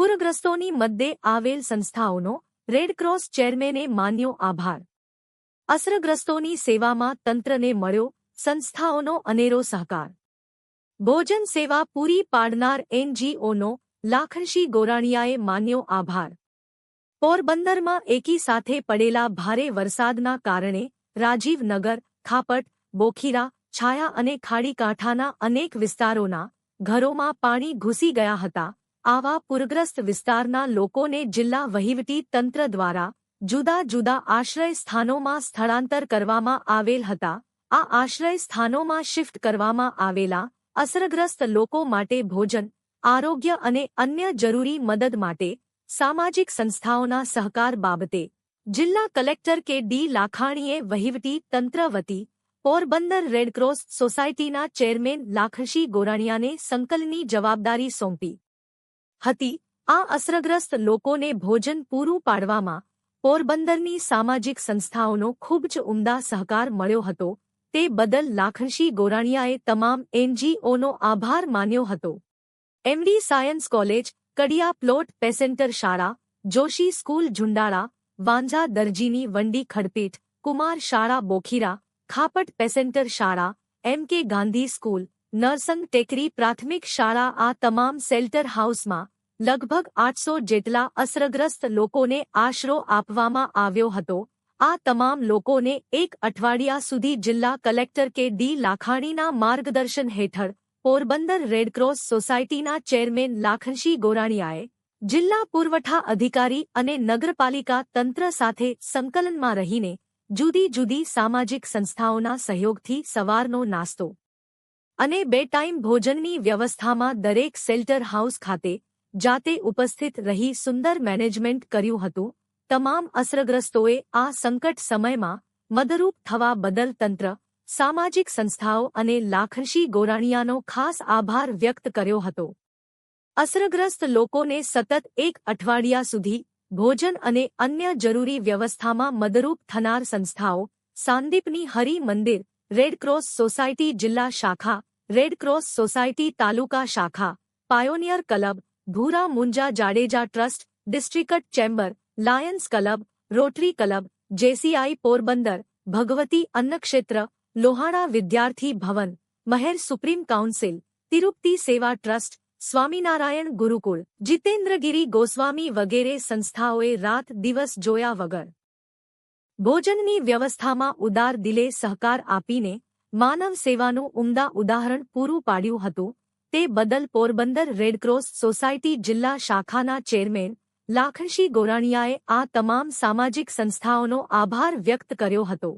પૂરગ્રસ્તોની મદ્દે આવેલ સંસ્થાઓનો રેડક્રોસ ચેરમેને માન્યો આભાર. અસરગ્રસ્તોની સેવામાં તંત્રને મળ્યો સંસ્થાઓનો અનેરો સહકાર. ભોજન સેવા પૂરી પાડનાર એનજીઓનો લાખણશી ગોરાણીયાએ માન્યો આભાર. પોરબંદરમાં એકી સાથે પડેલા ભારે વરસાદના કારણે રાજીવનગર, ખાપટ, બોખીરા, છાયા અને ખાડીકાંઠાના અનેક વિસ્તારોના ઘરોમાં પાણી ઘૂસી ગયા હતા. આવા પૂરગ્રસ્ત વિસ્તારના લોકોને જિલ્લા વહીવટી તંત્ર દ્વારા જુદા જુદા આશ્રય સ્થાનોમાં સ્થળાંતર કરવામાં આવેલ હતા. આ આશ્રય સ્થાનોમાં શિફ્ટ કરવામાં આવેલા અસરગ્રસ્ત લોકો માટે ભોજન, આરોગ્ય અને અન્ય જરૂરી મદદ માટે સામાજિક સંસ્થાઓના સહકાર બાબતે જિલ્લા કલેક્ટર કે ડી લાખાણીએ વહીવટી તંત્ર વતી પોરબંદર રેડક્રોસ સોસાયટીના ચેરમેન લાખશી ગોરાણીયાને સંકલની જવાબદારી સોંપી. હતી. આ અસરગ્રસ્ત લોકોને ભોજન પૂરું પાડવામાં પોરબંદરની સામાજિક સંસ્થાઓનો ખૂબ જ ઉમદા સહકાર મળ્યો હતો. તે બદલ લાખણશી ગોરાણીયાએ તમામ એનજીઓનો આભાર માન્યો હતો. MD science college, Kadiya plot પેસેન્ટર શાળા, જોશી સ્કૂલ ઝુંડાળા, વાંઝા દરજીની વંડી ખડપીઠ, કુમાર શાળા બોખીરા, ખાપટ પેસેન્ટર શાળા, એમ કે ગાંધી સ્કૂલ નરસંગ ટેકરી પ્રાથમિક શાળા આ તમામ સેલ્ટર હાઉસમાં લગભગ આઠસો જેટલા અસરગ્રસ્ત લોકોને આશરો આપવામાં આવ્યો હતો. આ તમામ લોકોને એક અઠવાડિયા સુધી જિલ્લા કલેક્ટર કે ડી લાખાણીના માર્ગદર્શન હેઠળ પોરબંદર રેડક્રોસ સોસાયટીના ચેરમેન લાખનશી ગોરાણીયાએ જિલ્લા પુરવઠા અધિકારી અને નગરપાલિકા તંત્ર સાથે સંકલનમાં રહીને જુદી જુદી સામાજિક સંસ્થાઓના સહયોગથી સવારનો નાસ્તો અને બે ટાઈમ ભોજનની વ્યવસ્થામાં દરેક સેલ્ટર હાઉસ ખાતે જાતે ઉપસ્થિત રહી સુંદર મેનેજમેન્ટ કર્યું હતું. તમામ અસરગ્રસ્તોએ આ સંકટ સમયમાં મદરૂપ થવા બદલ તંત્ર, સામાજિક સંસ્થાઓ અને લાખનશી ગોરાણીયાનો ખાસ આભાર વ્યક્ત કર્યો હતો. અસરગ્રસ્ત લોકોને સતત એક અઠવાડિયા સુધી ભોજન અને અન્ય જરૂરી વ્યવસ્થામાં મદરૂપ થનાર સંસ્થાઓ, સાંદીપની હરિ મંદિર રેડક્રોસ સોસાયટી જિલ્લા શાખા રેડક્રોસ સોસાયટી તાલુકા શાખા, pioneer club, Bhura Munja Jadeja trust, district chamber, lions club, rotary club, JCI Porbandar, Bhagwati અન્નક્ષેત્ર, Lohana વિદ્યાર્થી ભવન, મહેર સુપ્રીમ કાઉન્સિલ, તિરુપતિ સેવા ટ્રસ્ટ, સ્વામિનારાયણ ગુરુકુળ, જીતેન્દ્રગીરી ગોસ્વામી વગેરે સંસ્થાઓએ રાત દિવસ જોયા વગર. ભોજનની વ્યવસ્થામાં ઉદાર દિલે સહકાર આપીને માનવ સેવાનું ઉમદા ઉદાહરણ પૂરું પાડ્યું હતું. તે બદલ પોરબંદર રેડક્રોસ સોસાયટી જિલ્લા શાખાના ચેરમેન લાખણશી ગોરાણીયાએ આ તમામ સામાજિક સંસ્થાઓનો આભાર વ્યક્ત કર્યો હતો.